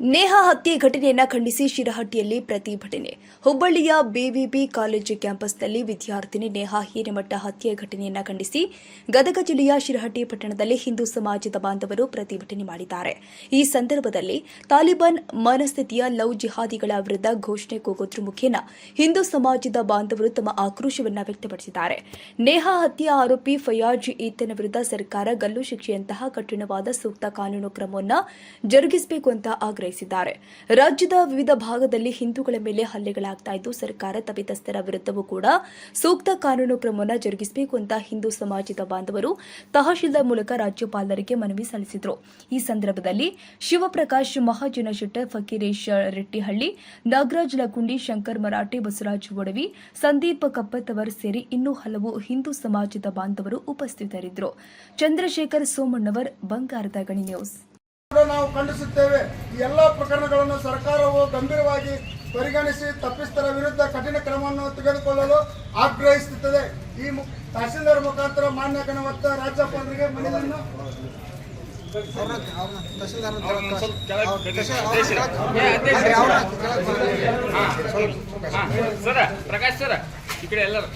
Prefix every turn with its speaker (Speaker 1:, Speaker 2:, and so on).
Speaker 1: ನೇಹಾ ಹತ್ಯೆ ಘಟನೆಯನ್ನ ಖಂಡಿಸಿ ಶಿರಹಟ್ಟಿಯಲ್ಲಿ ಪ್ರತಿಭಟನೆ. ಹುಬ್ಬಳ್ಳಿಯ ಬಿವಿಬಿ ಕಾಲೇಜು ಕ್ಯಾಂಪಸ್ನಲ್ಲಿ ವಿದ್ಯಾರ್ಥಿನಿ ನೇಹಾ ಹಿರೇಮಠ ಹತ್ಯೆ ಘಟನೆಯನ್ನ ಖಂಡಿಸಿ ಗದಗ ಜಿಲ್ಲೆಯ ಶಿರಹಟ್ಟಿ ಪಟ್ಟಣದಲ್ಲಿ ಹಿಂದೂ ಸಮಾಜದ ಬಾಂಧವರು ಪ್ರತಿಭಟನೆ ಮಾಡಿದ್ದಾರೆ. ಈ ಸಂದರ್ಭದಲ್ಲಿ ತಾಲಿಬಾನ್ ಮನಸ್ಥಿತಿಯ ಲವ್ ಜಿಹಾದಿಗಳ ವಿರುದ್ಧ ಘೋಷಣೆ ಕೂಗೋದ್ರ ಮುಖೇನ ಹಿಂದೂ ಸಮಾಜದ ಬಾಂಧವರು ತಮ್ಮ ಆಕ್ರೋಶವನ್ನು ವ್ಯಕ್ತಪಡಿಸಿದ್ದಾರೆ. ನೇಹಾ ಹತ್ಯೆ ಆರೋಪಿ ಫಯಾಜ್ ಈತನ ವಿರುದ್ಧ ಸರ್ಕಾರ ಗಲ್ಲು ಶಿಕ್ಷೆಯಂತಹ ಕಠಿಣವಾದ ಸೂಕ್ತ ಕಾನೂನು ಕ್ರಮವನ್ನು ಜರುಗಿಸಬೇಕು ಅಂತ ಆಗ್ರಹಿಸಿದ್ದಾರೆ. ರಾಜ್ಯದ ವಿವಿಧ ಭಾಗದಲ್ಲಿ ಹಿಂದೂಗಳ ಮೇಲೆ ಹಲ್ಲೆಗಳಾಗ್ತಾ ಇದ್ದು, ಸರ್ಕಾರ ತಪ್ಪಿತಸ್ಥರ ವಿರುದ್ಧವೂ ಕೂಡ ಸೂಕ್ತ ಕಾನೂನು ಕ್ರಮವನ್ನು ಜರುಗಿಸಬೇಕು ಅಂತ ಹಿಂದೂ ಸಮಾಜದ ಬಾಂಧವರು ತಹಶೀಲ್ದಾರ್ ಮೂಲಕ ರಾಜ್ಯಪಾಲರಿಗೆ ಮನವಿ ಸಲ್ಲಿಸಿದರು. ಈ ಸಂದರ್ಭದಲ್ಲಿ ಶಿವಪ್ರಕಾಶ್ ಮಹಾಜನ ಶೆಟ್ಟರ್ ಫಕೀರೇಶ್ ರೆಟ್ಟಿಹಳ್ಳಿ, ನಾಗರಾಜ್ ಲಕುಂಡಿ, ಶಂಕರ್ ಮರಾಠೆ, ಬಸವರಾಜ್ ಒಡವಿ, ಸಂದೀಪ್ ಕಪ್ಪತ್ತವರ್ ಸೇರಿ ಇನ್ನೂ ಹಲವು ಹಿಂದೂ ಸಮಾಜದ ಬಾಂಧವರು ಉಪಸ್ಥಿತರಿದ್ದರು. ಚಂದ್ರಶೇಖರ್ ಸೋಮಣ್ಣವರ್, ಬಂಗಾರದ ಗಣಿ ನ್ಯೂಸ್.
Speaker 2: ಕೂಡ ನಾವು ಖಂಡಿಸುತ್ತೇವೆ ಈ ಎಲ್ಲ ಪ್ರಕರಣಗಳನ್ನು ಸರ್ಕಾರವು ಗಂಭೀರವಾಗಿ ಪರಿಗಣಿಸಿ ತಪ್ಪಿಸ್ತರ ವಿರುದ್ಧ ಕಠಿಣ ಕ್ರಮವನ್ನು ತೆಗೆದುಕೊಳ್ಳಲು ಆಗ್ರಹಿಸುತ್ತದೆ ಈ ತಹಸೀಲ್ದಾರ್ ಮುಖಾಂತರ ಮಾನ್ಯ ಗಣವತ್ತ ರಾಜ್ಯಪಾಲರಿಗೆ ಮನವಿಯನ್ನು
Speaker 3: ಪ್ರಕಾಶ್ ಸರ್ ಈ ಕಡೆ ಎಲ್ಲರೂ